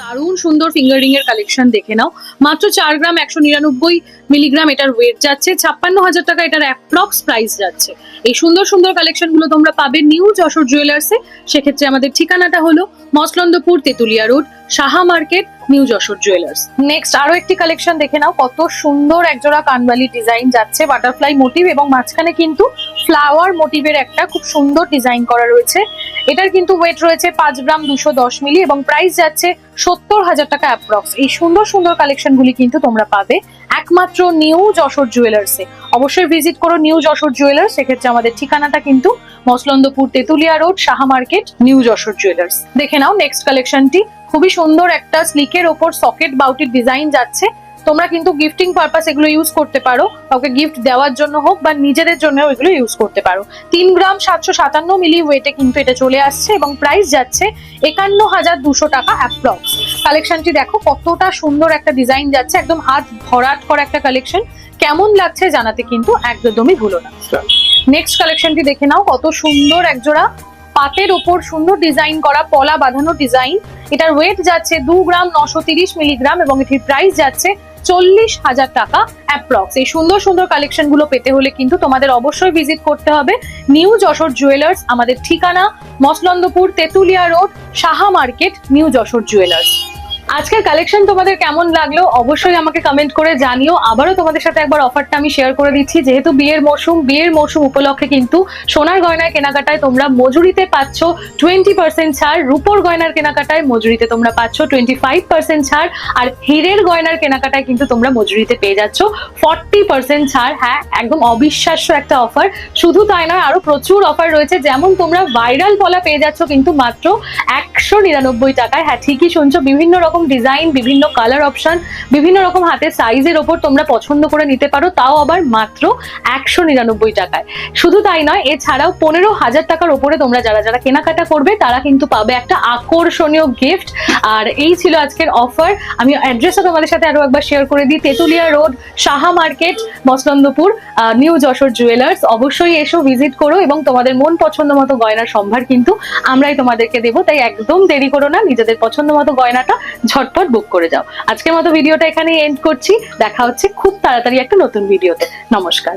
দারুণ সুন্দর ফিঙ্গারিং এর কালেকশন দেখে নাও। মাত্র চার গ্রাম একশো নিরানব্বই মিলিগ্রাম এটার ওয়েট যাচ্ছে। ছাপ্পান্ন হাজার টাকা এটার অ্যাপ্রক্স প্রাইস যাচ্ছে। এই সুন্দর সুন্দর কালেকশনগুলো তোমরা পাবে নিউ যশোর জুয়েলার্সে সেক্ষেত্রে আমাদের ঠিকানাটা হলো Masalandapur Tetulia road, Saha market, new Jessore jewellers next আরও একটি কালেকশন দেখে নাও। কত সুন্দর একজোড়া কানবালি ডিজাইন যাচ্ছে। বাটারফ্লাই মোটিভ এবং মাঝখানে কিন্তু ফ্লাওয়ার মোটিভের একটা খুব সুন্দর ডিজাইন করা রয়েছে। এটার কিন্তু ওয়েট রয়েছে পাঁচ গ্রাম দুশো দশ মিলি এবং প্রাইস যাচ্ছে সত্তর হাজার টাকা অ্যাপ্রক্স এই সুন্দর সুন্দর কালেকশন গুলি কিন্তু তোমরা পাবে একমাত্র নিউ যশোর জুয়েলার্সে অবশ্যই ভিজিট করো নিউ যশোর জুয়েলার্স সেক্ষেত্রে আমাদের ঠিকানাটা কিন্তু Masalandapur Tetulia road Saha market new Jessore jewellers দেখে নাও নেক্সট কালেকশনটি খুবই সুন্দর একটা স্লিকের ওপর সকেট বাউটির ডিজাইন যাচ্ছে। তোমরা কিন্তু গিফটিং পারপাস এগুলো ইউজ করতে পারো। কাউকে গিফট দেওয়ার জন্য হোক বা নিজেদের জন্য এগুলো ইউজ করতে পারো। তিন গ্রাম সাতশো সাতান্ন মিলি ওয়েটে কিন্তু এটা চলে আসছে এবং প্রাইস যাচ্ছে একান্ন হাজার দুশো টাকা অ্যাপ্রক্স কালেকশনটি দেখো কতটা সুন্দর একটা ডিজাইন যাচ্ছে, একদম হাত ভরাট করা একটা কালেকশন কেমন লাগছে জানাতে কিন্তু একদমই ভুলো না। নেক্সট কালেকশনটি দেখে নাও, কত সুন্দর একজোড়া পাতের ওপর সুন্দর ডিজাইন করা, পলা বাঁধানো ডিজাইন এটার ওয়েট যাচ্ছে দু গ্রাম নশো তিরিশ মিলিগ্রাম এবং এটির প্রাইস যাচ্ছে চল্লিশ হাজার টাকা অ্যাপ্রক্স এই সুন্দর সুন্দর কালেকশনগুলো পেতে হলে কিন্তু তোমাদের অবশ্যই ভিজিট করতে হবে। নিউ যশোর জুয়েলার্স আমাদের ঠিকানা Masalandapur Tetulia road Saha market new Jessore jewellers আজকের কালেকশন তোমাদের কেমন লাগল অবশ্যই আমাকে কমেন্ট করে জানিও। আবারও তোমাদের সাথে একবার অফারটা আমি শেয়ার করে দিচ্ছি। যেহেতু বিয়ের মৌসুম বিয়ের মৌসুম উপলক্ষে কিন্তু সোনার গয়নার কেনাকাটায় তোমরা মজুরিতে পাচ্ছ টোয়েন্টি পার্সেন্ট ছাড়, রূপোর গয়নার কেনাকাটায় মজুরিতে তোমরা পাচ্ছ টোয়েন্টি ফাইভ পার্সেন্ট ছাড়, আর হীরের গয়নার কেনাকাটায় কিন্তু তোমরা মজুরিতে পেয়ে যাচ্ছ ফর্টি পার্সেন্ট ছাড়। হ্যাঁ একদম অবিশ্বাস্য একটা অফার শুধু তাই নয়, আরও প্রচুর অফার রয়েছে। যেমন তোমরা ভাইরাল পলা পেয়ে যাচ্ছ কিন্তু মাত্র একশো নিরানব্বই টাকায়। হ্যাঁ ঠিকই শুনছো, বিভিন্ন রকম ডিজাইন বিভিন্ন কালার অপশন বিভিন্ন রকম হাতের সাইজের ওপর তোমরা পছন্দ করে নিতে পারো, তাও আবার মাত্র একশো নিরানব্বই টাকায়। শুধু তাই নয়, এছাড়াও পনেরো হাজার টাকার ওপরে তোমরা যারা যারা কেনাকাটা করবে, তারা কিন্তু পাবে একটা আকর্ষণীয় গিফট আর এই ছিল আজকের অফার আমি অ্যাড্রেসটা তোমাদের সাথে আরও একবার শেয়ার করে দিই। Tetulia road Saha market Masalandapur new Jessore jewellers অবশ্যই এসো ভিজিট করো এবং তোমাদের মন পছন্দ মতো গয়নার সম্ভার কিন্তু আমরাই তোমাদেরকে দেবো। তাই একদম দেরি করো না, নিজেদের পছন্দ মতো গয়নাটা ঝটপট বুক করে যাও। আজকের মতো ভিডিওটা এখানেই এন্ড করছি। দেখা হচ্ছে খুব তাড়াতাড়ি একটা নতুন ভিডিওতে নমস্কার।